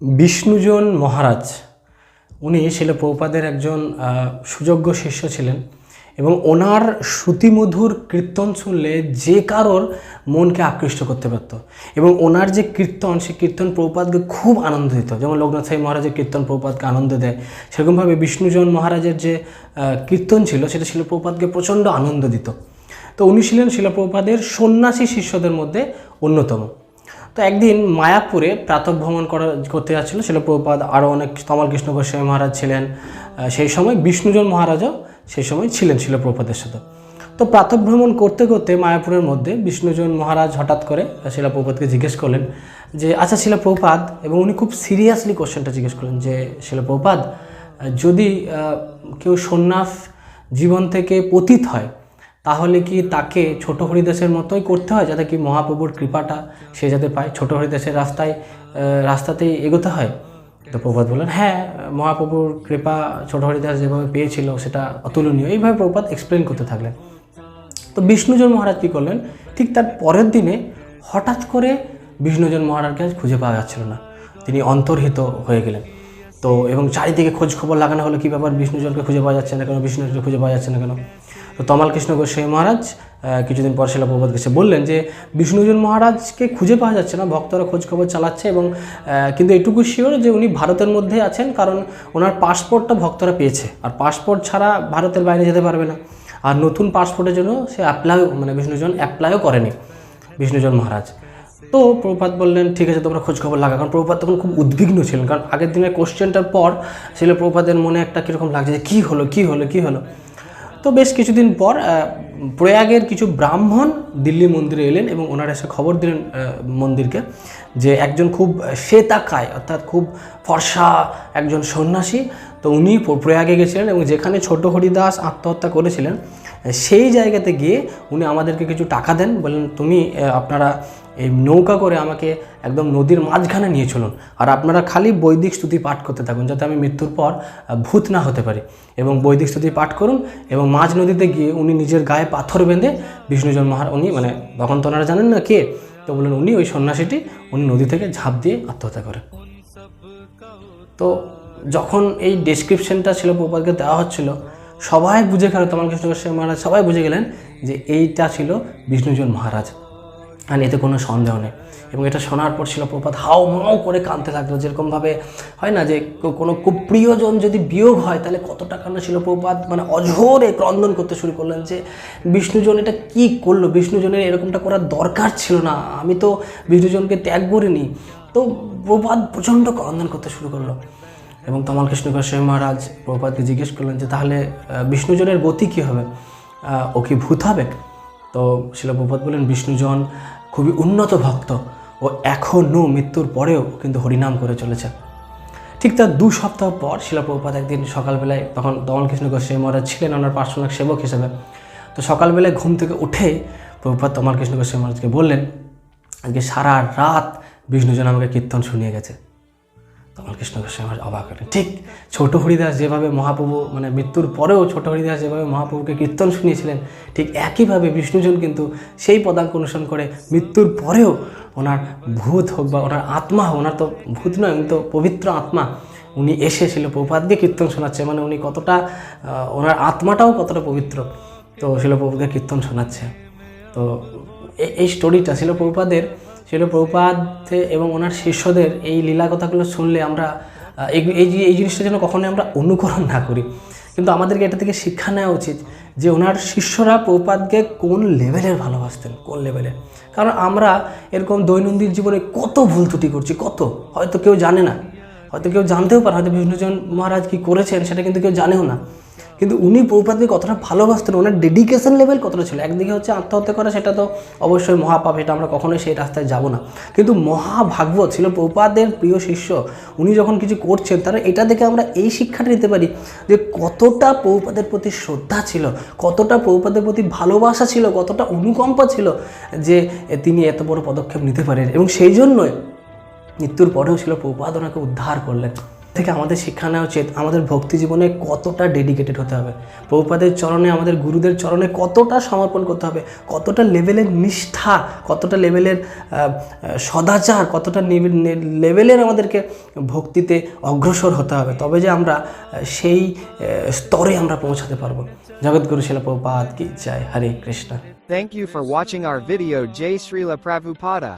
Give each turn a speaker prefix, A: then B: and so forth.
A: বিষ্ণুজন মহারাজ, উনি শিল প্রভুপাদের একজন সুযোগ্য শিষ্য ছিলেন এবং ওনার শ্রুতিমধুর কীর্তন শুনলে যে কারোর মনকে আকৃষ্ট করতে পারত এবং ওনার যে কীর্তন সেই কীর্তন প্রভুপাদকে খুব আনন্দ দিত। যেমন লোকনাথ সাহেব মহারাজের কীর্তন প্রভুপাদকে আনন্দ দেয়। সেরকমভাবে বিষ্ণুজন মহারাজের যে কীর্তন ছিল, সেটা শিল প্রভুপাদকে প্রচণ্ড আনন্দ দিত। তো উনি ছিলেন শিলপ্রপাদের সন্ন্যাসী শিষ্যদের মধ্যে অন্যতম। তো একদিন মায়াপুরে প্রাতঃভ্রমণ করা, করতে যাচ্ছিল শিলপ্রপাদ আরও অনেক তমাল কৃষ্ণ গোস্বামী মহারাজ ছিলেন সেই সময় বিষ্ণুজন মহারাজও সেই সময় ছিলেন শিলপ্রপাদের সাথে। তো প্রাতঃভ্রমণ করতে করতে মায়াপুরের মধ্যে বিষ্ণুজন মহারাজ হঠাৎ করে শিলাপ্রপাতকে জিজ্ঞেস করলেন যে আচ্ছা শিলাপ্রপাত, এবং উনি খুব সিরিয়াসলি কোশ্চেনটা জিজ্ঞেস করলেন যে, শিলাপ্রপাত যদি কেউ সন্ন্যাস জীবন থেকে পতিত হয় তাহলে কি তাকে ছোট হরিদাসের মতোই করতে হয় যাতে কি মহাপ্রভুর কৃপাটা সে যাতে পায়? ছোট হরিদাসের রাস্তায় রাস্তাতেই এগোতে হয়? তো প্রভাত বললেন হ্যাঁ মহাপ্রভুর কৃপা ছোট হরিদাস যেভাবে পেয়েছিল সেটা অতুলনীয়। এইভাবে প্রভাত এক্সপ্লেন করতে থাকলেন। তো বিষ্ণুজন মহারাজ কী করলেন? ঠিক তার পরের দিনে হঠাৎ করে বিষ্ণুজন মহারাজকে আজ খুঁজে পাওয়া যাচ্ছিল না। তিনি অন্তর্হিত হয়ে গেলেন। তো এবং চারিদিকে খোঁজ খবর লাগানো হলো। কী ব্যাপার বিষ্ণুজনকে খুঁজে পাওয়া যাচ্ছে না কেন? বিষ্ণুজনকে খুঁজে পাওয়া যাচ্ছে না কেন? তো তমাল কৃষ্ণ গোস্বামী মহারাজ কিছুদিন পর শিলা প্রভাত কাছে বললেন যে বিষ্ণুজন মহারাজকে খুঁজে পাওয়া যাচ্ছে না, ভক্তরা খোঁজখবর চালাচ্ছে এবং কিন্তু এটুকু শিওর যে উনি ভারতের মধ্যে আছেন, কারণ ওনার পাসপোর্টটা ভক্তরা পেয়েছে। আর পাসপোর্ট ছাড়া ভারতের বাইরে যেতে পারবে না। আর নতুন পাসপোর্টের জন্য সে অ্যাপ্লাই মানে বিষ্ণুজন অ্যাপ্লাইও করেনি বিষ্ণুজন মহারাজ। তো প্রভুপাত বললেন, ঠিক আছে, তোমরা খোঁজখবর লাগা কারণ প্রভুপাত তখন খুব উদ্বিগ্ন ছিলেন। কারণ আগের দিনের কোশ্চেনটার পর ছিল প্রভুপাতের মনে একটা কীরকম লাগছে যে, কী হলো কী হলো কী হলো? তো বেশ কিছুদিন পর প্রয়াগের কিছু ব্রাহ্মণ দিল্লি মন্দিরে এলেন এবং ওনারা এসে খবর দিলেন মন্দিরকে যে একজন খুব শ্বেতাকায়, অর্থাৎ খুব ফর্সা একজন সন্ন্যাসী। তো উনি প্রয়াগে গেছিলেন এবং যেখানে ছোট হরিদাস আত্মহত্যা করেছিলেন সেই জায়গাতে গিয়ে উনি আমাদেরকে কিছু টাকা দেন, বললেন, তুমি আপনারা এই নৌকা করে আমাকে একদম নদীর মাঝখানে নিয়ে চলুন। আর আপনারা খালি বৈদিক স্তুতি পাঠ করতে থাকুন, যাতে আমি মৃত্যুর পর ভূত না হতে পারি। এবং বৈদিক স্তুতি পাঠ করুন এবং মাঝ নদীতে গিয়ে উনি নিজের গায়ে পাথর বেঁধে বিষ্ণুজন মহার, উনি মানে তখন তো ওনারা জানেন না কে, তো বললেন, উনি ওই সন্ন্যাসীটি, উনি নদী থেকে ঝাঁপ দিয়ে আত্মহত্যা করেন। তো যখন এই ডেসক্রিপশনটা ছিল প্রপাতকে দেওয়া হচ্ছিল সবাই বুঝে গেল তমাল কৃষ্ণ গোস্বামী মহারাজ সবাই বুঝে গেলেন যে এইটা ছিল বিষ্ণুজন মহারাজ। আর এতে কোনো সন্দেহ নেই। এবং এটা শোনার পর ছিল প্রপাত হাও মাও করে কাঁদতে লাগল। যেরকমভাবে হয় না যে কোনো খুব প্রিয়জন যদি বিয়োগ হয়, তাহলে কতটা কান্না ছিল প্রপাত মানে অঝোরে ক্রন্দন করতে শুরু করলেন যে বিষ্ণুজন এটা কী করল? বিষ্ণুজনের এরকমটা করার দরকার ছিল না। আমি তো বিষ্ণুজনকে ত্যাগ করিনি। তো প্রপাত প্রচণ্ড ক্রন্দন করতে শুরু করল। এবং তমাল কৃষ্ণ গোস্বামী মহারাজ প্রপাতকে জিজ্ঞেস করলেন যে, তাহলে বিষ্ণুজনের গতি কী হবে? ও কি ভূত হবে? তো শিলপ্রপাত বলেন বিষ্ণুজন খুবই উন্নত ভক্ত। ও এখনও মৃত্যুর পরেও কিন্তু হরিনাম করে চলেছে। ঠিক তার দু সপ্তাহ পর শিলাপ্রপাত একদিন সকালবেলায়, তখন দমন কৃষ্ণ গোস্বামী মহারাজ ছিলেন ওনার পার্শ্বনাথ সেবক হিসেবে, তো সকালবেলায় ঘুম থেকে উঠে প্রভুপাত তমাল কৃষ্ণ গোস্বামী মহারাজকে বললেন আজকে সারা রাত বিষ্ণুজন আমাকে কীর্তন শুনিয়ে গেছে। তখন কৃষ্ণ গোস্বামী মহারাজ অবাক হলেন ঠিক ছোট হরিদাস যেভাবে মহাপ্রভু মানে মৃত্যুর পরেও ছোট হরিদাস যেভাবে মহাপ্রভুকে কীর্তন শুনিয়েছিলেন, ঠিক একইভাবে বিষ্ণুজন কিন্তু সেই পদাঙ্ক অনুসরণ করে মৃত্যুর পরেও ওনার ভূত হোক বা ওনার আত্মা হোক, ওনার তো ভূত নয়, উনি তো পবিত্র আত্মা, উনি এসেছিল প্রপাত দিয়ে কীর্তন শোনাচ্ছে মানে উনি কতটা ওনার আত্মাটাও কতটা পবিত্র, তো শিলপ্রভুকে কীর্তন শোনাচ্ছে। তো এই স্টোরিটা ছিল প্রভুপাদের ছিল প্রভুপাদ এবং ওনার শিষ্যদের এই লীলা কথাগুলো শুনলে আমরা এই এই জিনিসটা যেন কখনোই আমরা অনুকরণ না করি। কিন্তু আমাদেরকে এটা থেকে শিক্ষা নেওয়া উচিত যে ওনার শিষ্যরা প্রভুপাদকে কোন লেভেলের ভালোবাসতেন, কোন লেভেলের কারণ আমরা এরকম দৈনন্দিন জীবনে কত ভুল ত্রুটি করছি, কত? হয়তো কেউ জানে না। হয়তো কেউ জানতেও পারে, হয়তো বিষ্ণুজন মহারাজ কী করেছেন সেটা কিন্তু কেউ জানেও না। কিন্তু উনি প্রভুপাদকে কতটা ভালোবাসতেন, ওনার ডেডিকেশন লেভেল কতটা ছিল? একদিকে হচ্ছে আত্মহত্যা করা, সেটা তো অবশ্যই মহাপাপ, এটা আমরা কখনোই সেই রাস্তায় যাব না। কিন্তু মহাভাগবত ছিল প্রভুপাদের প্রিয় শিষ্য, উনি যখন কিছু করছেন, তারা এটা দেখে আমরা এই শিক্ষাটা নিতে পারি যে কতটা প্রভুপাদের প্রতি শ্রদ্ধা ছিল, কতটা প্রভুপাদের প্রতি ভালোবাসা ছিল, কতটা অনুকম্পা ছিল যে তিনি এত বড় পদক্ষেপ নিতে পারেন। এবং সেই জন্যই মৃত্যুর পরেও ছিল প্রভুপাদ ওনাকে উদ্ধার করলেন। থেকে আমাদের শিক্ষা নেওয়া উচিত। আমাদের ভক্তি জীবনে কতটা ডেডিকেটেড হতে হবে। প্রভুপাদের চরণে, আমাদের গুরুদের চরণে কতটা সমর্পণ করতে হবে, কতটা লেভেলের নিষ্ঠা, কতটা লেভেলের সদাচার, কতটা লেভেলের আমাদেরকে ভক্তিতে অগ্রসর হতে হবে। তবে যে আমরা সেই স্তরে আমরা পৌঁছাতে পারব। জগৎগুরু শিলা প্রভুপাদ কি চাই Hare Krishna.
B: Thank you for watching our video, Jai Srila Prabhupada.